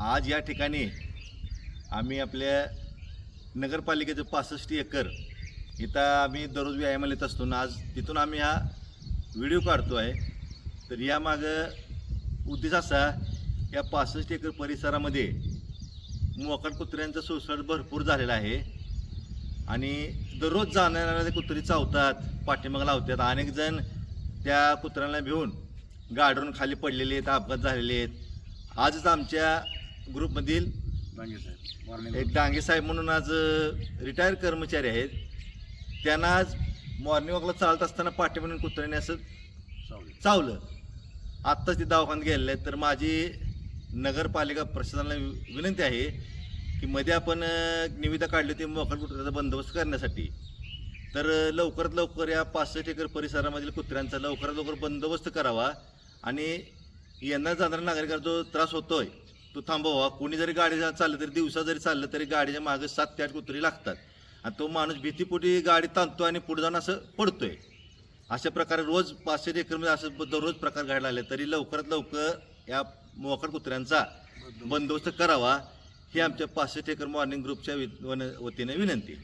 आज या ठिकाणी आम्ही आपल्या नगरपालिकेचं पासष्ट एकर इथं आम्ही दररोज व्यायामाला येत असतो. ना आज तिथून आम्ही हा व्हिडिओ काढतो आहे. तर यामागं उद्देश असा या पासष्ट एकर परिसरामध्ये मोकाट कुत्र्यांचा सुळसुळाट भरपूर झालेला आहे. आणि दररोज जाणाऱ्या कुत्री चावतात पाठीमाग लावतात. अनेक जण त्या कुत्र्यांना भिवून गाडून खाली पडलेले आहेत अपघात झालेले आहेत. आजच आमच्या ग्रुपमधील डांगे साहेब मॉर्निंग एक डांगे साहेब म्हणून आज रिटायर कर्मचारी आहेत. त्यांना आज मॉर्निंग वॉकला चालत असताना पाठी म्हणून कुत्र्याने असं चावलं. आत्ताच ती दवाखान्यात गेलेले आहेत. तर माझी नगरपालिका प्रशासनाला वि- विनंती आहे की मध्ये आपण निविदा काढली होती मोकाट कुत्र्याचा बंदोबस्त करण्यासाठी. तर लवकरात लवकर या पासष्ट एकर परिसरामधील कुत्र्यांचा लवकरात लवकर बंदोबस्त करावा आणि येणार जाणाऱ्या नागरिकांना जो त्रास होतोय तो थांबवा कोणी जरी गाडी चाललं तरी दिवसा जरी चाललं तरी गाडीच्या मागे सात ते आठ कुत्री लागतात. आणि तो माणूस भीतीपोटी गाडी ताणतो आणि पुढे जाऊन असं पडतोय. अशा प्रकारे रोज पाचशे एकरमध्ये असं ब- दररोज प्रकार घडायला आले तरी लवकरात लवकर या मोकाट कुत्र्यांचा बंदोबस्त. करावा. ही आमच्या पाचशे एकर मॉर्निंग ग्रुपच्या वतीने विनंती.